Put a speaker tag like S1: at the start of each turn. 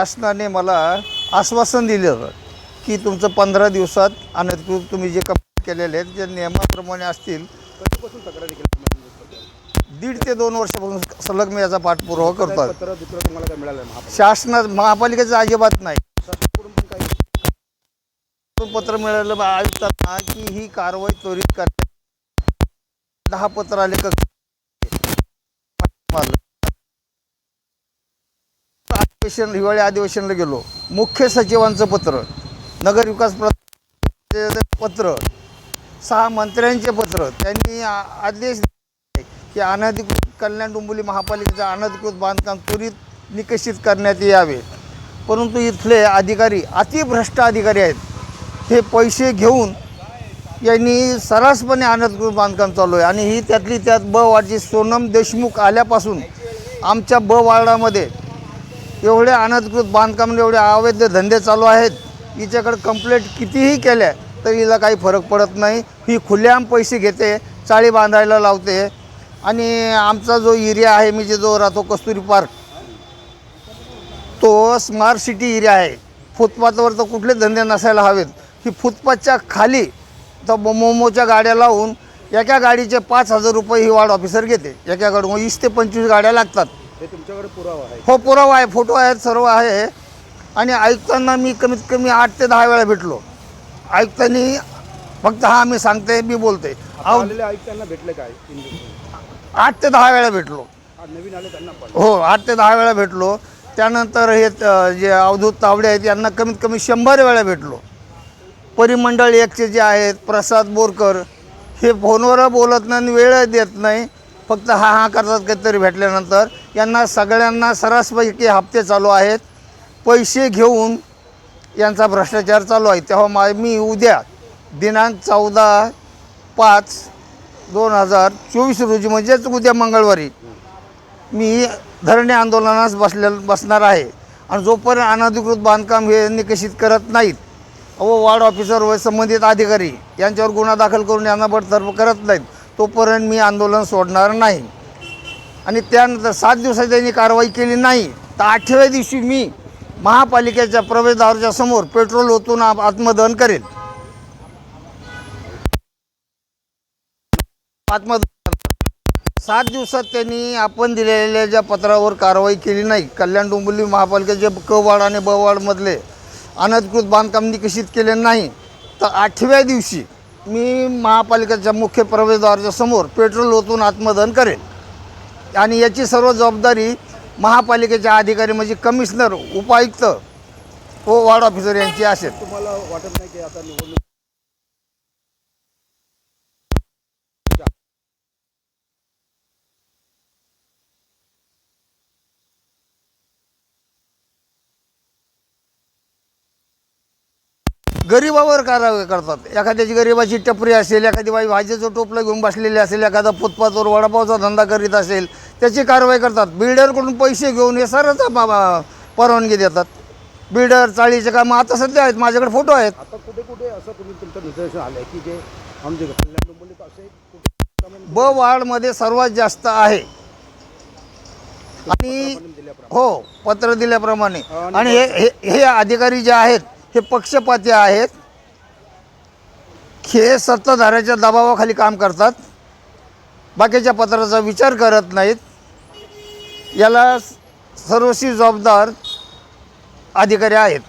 S1: शासनाने मला आश्वासन दिलं होतं की तुमचं पंधरा दिवसात अनधिकृत तुम्ही जे कंप्लीट केलेले आहेत जे नियमाप्रमाणे असतील
S2: कधीपासून तक्रारी केली
S1: दीड ते दोन वर्षापासून सलग मी याचा पाठपुरावा करतो
S2: तुम्हाला काय मिळालं
S1: शासना महापालिकेचं? अजिबात नाही. पत्र मिळालं आयुक्तांना की ही कारवाई त्वरित करण्यात दहा पत्र आले का? मारलं. अधिवेशन हिवाळी अधिवेशनला गेलो. मुख्य सचिवांचं पत्र नगरविकास पत्र सहा मंत्र्यांचे पत्र. त्यांनी आ- आदेश दिले की अनधिकृत कल्याण डोंबिवली महापालिकेचं अनधिकृत बांधकाम त्वरित निकषित करण्यात यावे. परंतु इथले अधिकारी अतिभ्रष्ट अधिकारी आहेत. हे पैसे घेऊन यांनी सर्रासपणे अनधिकृत बांधकाम चालू आहे. आणि ही त्यातली त्यात ब वार्डची सोनम देशमुख आल्यापासून आमच्या ब वार्डामध्ये एवढे अनधिकृत बांधकाम एवढे अवैध धंदे चालू आहेत. हिच्याकडे कंप्लेंट कितीही केल्या तर हिला काही फरक पडत नाही. ही खुलेआम पैसे घेते चाळी बांधायला लावते. आणि आमचा जो एरिया आहे मी जे जो राहतो कस्तुरी पार्क तो स्मार्ट सिटी एरिया आहे. फुटपाथवर तर कुठले धंदे नसायला हवेत. ही फुटपाथच्या खाली तर मो- मोमोच्या गाड्या लावून एका गाडीचे पाच हजार रुपये ही वार्ड ऑफिसर घेते. एकाकडून वीस ते पंचवीस गाड्या लागतात.
S2: हे तुमच्याकडे पुरावा आहे.
S1: हो पुरावा आहे फोटो आहेत सर्व आहे. आणि आयुक्तांना मी कमीत कमी आठ ते दहा वेळा भेटलो. आयुक्तांनी फक्त हा मी सांगते मी बोलते.
S2: आता
S1: अहो
S2: आलेले आयुक्तांना भेटले काय?
S1: आठ ते दहा वेळा भेटलो.
S2: नवीन आले त्यांना पण.
S1: हो आठ ते दहा वेळा भेटलो. त्यानंतर हे जे अवधूत तावडे आहेत यांना कमीत कमी शंभर वेळा भेटलो. परिमंडळ एकचे जे आहेत प्रसाद बोरकर हे फोनवर बोलत नाही आणि वेळ देत नाही. फक्त हा हा करतात काहीतरी भेटल्यानंतर. यांना सगळ्यांना सरासपैकी हप्ते चालू आहेत. पैसे घेऊन यांचा भ्रष्टाचार चालू आहे. तेव्हा मा मी उद्या दिनांक चौदा पाच दोन हजार चोवीस रोजी म्हणजेच उद्या मंगळवारी मी धरणे आंदोलनास बसले बसणार आहे. आणि जोपर्यंत अनधिकृत बांधकाम हे निकषित करत नाहीत व वार्ड ऑफिसर व संबंधित अधिकारी यांच्यावर गुन्हा दाखल करून यांना बडतर्फ करत नाहीत तोपर्यंत मी आंदोलन सोडणार नाही. आणि त्यानंतर सात दिवसात त्यांनी कारवाई केली नाही. तर आठव्या दिवशी मी महापालिकेच्या प्रवेशद्वाराच्या समोर पेट्रोल ओतून आत्मदहन करेल. आत्मदहन. सात दिवसात त्यांनी आपण दिलेल्या ज्या पत्रावर कारवाई केली नाही कल्याण डोंबिवली महापालिकेचे क आणि बवाडमधले अनधिकृत बांधकाम निकषित केले नाही तर आठव्या दिवशी मी महापालिकेच्या मुख्य प्रवेशद्वाराच्या समोर पेट्रोल ओतून आत्मदहन करेल. आणि याची सर्व जबाबदारी महापालिकेच्या अधिकारी म्हणजे कमिशनर उपायुक्त व वार्ड ऑफिसर यांची असेल.
S2: तुम्हाला वाटत नाही की आता निवडणूक
S1: गरिबावर कारवाई करतात. एखाद्याची गरिबाची टपरी असेल एखादी बाई भाजीचं टोपलं घेऊन बसलेली असेल एखादा फुटपाथवर वडापावचा धंदा करीत असेल त्याची कारवाई करतात. बिल्डरकडून पैसे घेऊन हे सरच परवानगी देतात. बिल्डर चाळीचे कामं आता सध्या आहेत माझ्याकडे फोटो आहेत.
S2: आता कुठे कुठे असं तुम्ही तुमचं निदर्शन आलंय की जे आमचे
S1: ब वार्डमध्ये सर्वात जास्त आहे. आणि हो पत्र दिल्याप्रमाणे.
S2: आणि
S1: हे हे अधिकारी जे आहेत हे पक्षपाती आहेत. हे सत्ताधाऱ्याच्या दबावाखाली काम करतात. बाकीच्या पत्राचा विचार करत नाहीत. याला सर्वस्वी जबाबदार अधिकारी आहेत.